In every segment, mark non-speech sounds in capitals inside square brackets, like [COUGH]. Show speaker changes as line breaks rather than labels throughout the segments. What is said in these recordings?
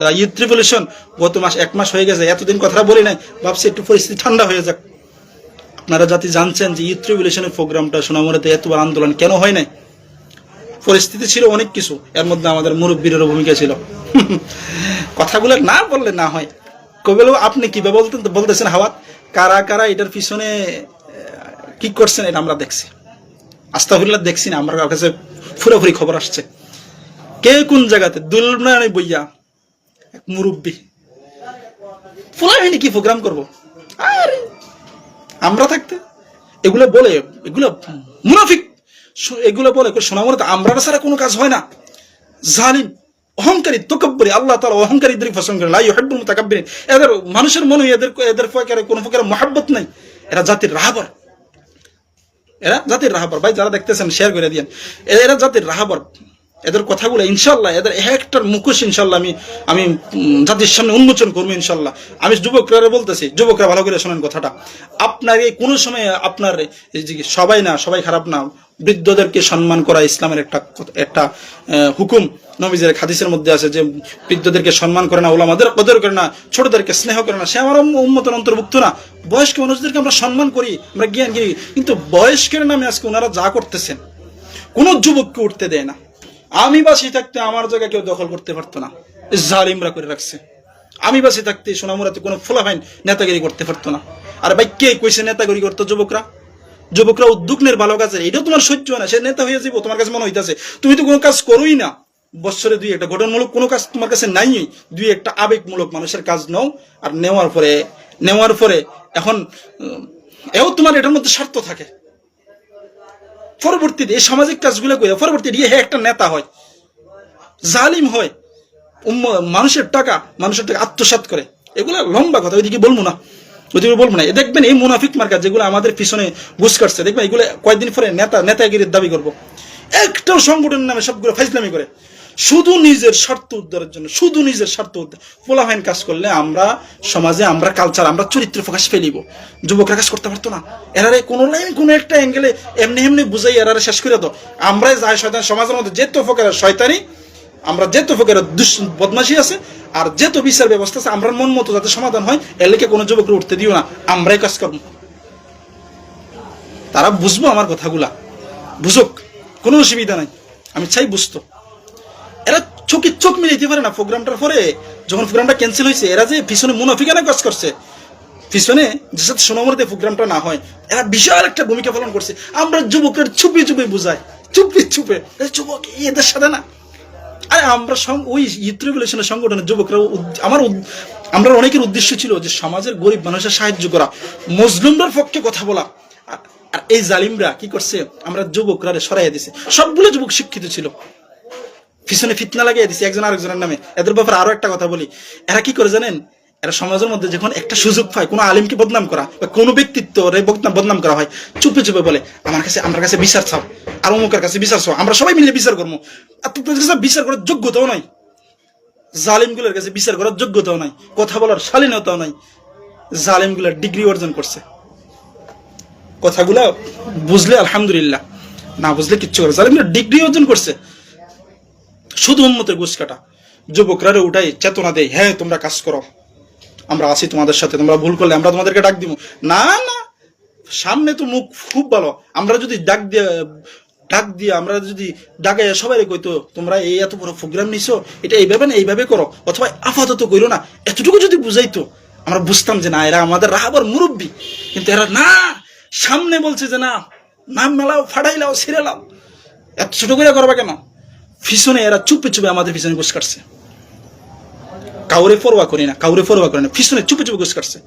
Youth revolution গত মাস, এক মাস হয়ে গেছে, এতদিন কথা বলি নাই, ভাবছি একটু পরিস্থিতি ঠান্ডা হয়ে যাক। আপনারা জাতি জানছেন যে ইউথ রিভলিউশনের প্রোগ্রামটা সোনামুড়াতে এতবার আন্দোলন কেন হয় নাই? পরিস্থিতি ছিল অনেক কিছু, এর মধ্যে আমাদের মুরব্বীরেরও ভূমিকা ছিল। [LAUGHS] কথাগুলো না বললে না হয়। কবেলেও আপনি কীভাবে বলতেন বলতেছেন হাওয়াত? কারা কারা এটার পিছনে কি করছেন এটা আমরা দেখছি। আস্তাফুল্লাহ দেখছি না, আমার কাছে পুরোপুরি খবর আসছে। কে কোন জায়গাতে? দুলনানি বইয়া মুরব্বী। ফুলাহিনী কি প্রোগ্রাম করব? আরে, আমরা থাকতে। এগুলো বলে, এগুলো মুনাফিক। এগুলো বলে সোনামরে আমরা ছাড়া কোনো কাজ হয় না। জালিম, অহংকারী, তকব্বরি, আল্লাহ তাআলা অহংকারীদের পছন্দ করেন লা ইউহিব্বুল মুতাকাব্বিরিন। এদের, মানুষের মনে এদের এদের প্রকারে কোনো প্রকার মহাব্বত নাই। এরা জাতির রাহাবর। এরা জাতির রাহাবর। ভাই, যারা দেখতেছেন শেয়ার করে দিয়েন। এরা জাতির রাহাবর। এদের কথাগুলো ইনশাল্লাহ, এদের এক একটার মুখোশ ইনশাল্লাহ আমি আমি জাতির সামনে উন্মোচন করব ইনশাল্লাহ। আমি যুবকরা বলতেছি, যুবকরা ভালো করে শোনেন কথাটা। আপনার এই কোনো সময় আপনার সবাই না, সবাই খারাপ না, বৃদ্ধদেরকে সম্মান করা ইসলামের একটা একটা হুকুম। নবীজের হাদিসের মধ্যে আছে যে, বৃদ্ধদেরকে সম্মান করে না, ওলামাদের কদর করে না, ছোটদেরকে স্নেহ করে না, সে আমার উন্মতের অন্তর্ভুক্ত না। বয়স্ক মানুষদেরকে আমরা সম্মান করি, আমরা জ্ঞান করি কিন্তু বয়স্কের নামে আজকে ওনারা যা করতেছেন, কোনো যুবককে উঠতে দেয় না। আমি বাসি থাকতে আমার জায়গা কেউ দখল করতে পারতো না। জালিমরা করে রাখছে। আমি বাসি থাকতে সোনামুরাতে কোনো ফোলাফাইন নেতাগিরি করতে পারতো না। আর ভাই, কে কইছে নেতাগিরি করতো যুবকরা? যুবকরা উদ্যোগ নের ভালো কাজে এটাও তোমার সহ্য হয় না। সে নেতা হয়ে যাব তোমার কাছে মনে হইতেছে, তুমি তো কোনো কাজ করোই না। বৎসরে দুই একটা গঠনমূলক কোনো কাজ তোমার কাছে নাই। দুই একটা আবেগমূলক মানুষের কাজ নাও। আর নেওয়ার পরে নেওয়ার পরে এখন এও তোমার এটার মধ্যে স্বার্থ থাকে। পরবর্তীতে এই সামাজিক কাজগুলো করে পরবর্তীতে ইয়ে একটা নেতা হয়, জালিম হয় মানুষের টাকা মানুষের টাকা আত্মসাত করে। এগুলো লম্বা কথা, ওইদিকে বলব না, ওইদিকে বলব না। দেখবেন এই মুনাফিক মার্কা যেগুলো আমাদের পিছনে ঘুষ কাটছে, দেখবেন এগুলো কয়েকদিন পরে নেতা, নেতাগিরির দাবি করব। একটাও সংগঠনের নামে সবগুলো ফাইজলামি করে। শুধু নিজের স্বার্থ উদ্ধারের জন্য, শুধু নিজের স্বার্থ উদ্ধার। পোলাহাইন কাজ করলে আমরা সমাজে, আমরা কালচার আমরা চরিত্র প্রকাশ ফেলিব যুবকরা কাজ করতে পারতো না। এরারে কোনো লাইন কোনো একটা অ্যাঙ্গেলে এমনি এমনি বুঝাই এরারে শেষ করে দাও। আমরাই যাই শয়তান, সমাজের মধ্যে যে তো ফকের শয়তানি, আমরা যে দুষ বদমাশি আছে, আর যে তো বিচার ব্যবস্থা আছে আমরা মন মতো যাতে সমাধান হয়, এর লেগে কোনো যুবকরা উঠতে দিও না। আমরাই কাজ করব। তারা বুঝব আমার কথাগুলা। বুঝুক, কোনো অসুবিধা নাই। আমি চাই বুঝতো। চোখে চোখ মিলাইতে পারে না প্রোগ্রামটার পরে। যখন প্রোগ্রামটা ক্যান্সেল হয়েছে, এরা যে পিছনে মুনাফিকানা কাজ করছে, পিছনে যে সাথে সোনামরতে প্রোগ্রামটা না হয়, এরা বিশাল একটা ভূমিকা পালন করছে। আমরা যুবকের চুপি চুপি বুঝাই, চুপি চুপে। যুবক এদের সাথে না। আরে আমরা সং- ওই ইউথ রেভলিউশনের সংগঠনের যুবকরা আমার আমরা অনেকের উদ্দেশ্য ছিল যে সমাজের গরিব মানুষের সাহায্য করা মজলুমরার পক্ষে কথা বলা। আর এই জালিমরা কি করছে? আমরা যুবকরা সরাইয়া দিছে। সবগুলো যুবক শিক্ষিত ছিল। পিছনে ফিতনা লাগিয়ে দিছে একজন আরেকজনের নামে। এদের ব্যাপারে আরও একটা কথা বলি। এরা কি করে জানেন? এরা সমাজের মধ্যে যখন একটা সুযোগ পায়, কোনো আলিমকে বদনাম করা বা কোনো ব্যক্তিত্ব বদনাম করা হয়, চুপে চুপে বলে, আমার কাছে আমার কাছে বিচার চাও, আর অমুকের কাছে বিচার চাও, আমরা সবাই মিলে বিচার করব। আর তোদের কাছে বিচার করার যোগ্যতাও নাই। জালিমগুলোর কাছে বিচার করার যোগ্যতাও নাই, কথা বলার শালীনতাও নাই। জালিমগুলোর ডিগ্রি অর্জন করছে। কথাগুলা বুঝলে আলহামদুলিল্লাহ, না বুঝলে কিচ্ছু করে জালিমগুলো ডিগ্রি অর্জন করছে। শুধু উন্মতের ঘুষ কাটা। যুবকরা উঠাই চেতনা দেয় হ্যাঁ তোমরা কাজ করো। আমরা আছি তোমাদের সাথে, তোমরা ভুল করলে আমরা তোমাদেরকে ডাক দিব। না না, সামনে তো মুখ খুব ভালো। আমরা যদি ডাক দিয়ে ডাক দিয়ে, আমরা যদি ডাকে সবাই কইতো, তোমরা এই এত বড় প্রোগ্রাম নিছো, এটা এইভাবে না, এইভাবে করো। অথবা আপাতত করো না, এতটুকু যদি বুঝাইতো, আমরা বুঝতাম যে না, এরা আমাদের রাহাবার মুরব্বী। কিন্তু এরা না, সামনে বলছে যে না, নাম মেলাও, ফাড়াইলাও ছিঁড়েলাও এত ছোট করে করবা কেন? পিছনে এরা চুপে চুপে আমাদের পিছনে ঘুষ কাটছে। কাউরে ফরোয়া করি না, কাউরে ফরোয়া করি না, পিছনে চুপে চুপে ঘুষ কাটছে।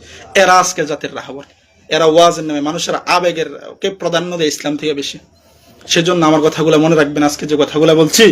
এরা আজকে জাতের রাহাবার। এরা ওয়াজের নামে মানুষের আবেগের কে প্রাধান্য দেয় ইসলাম থেকে বেশি। সেজন্য আমার কথাগুলো মনে রাখবেন, আজকে যে কথাগুলো বলছি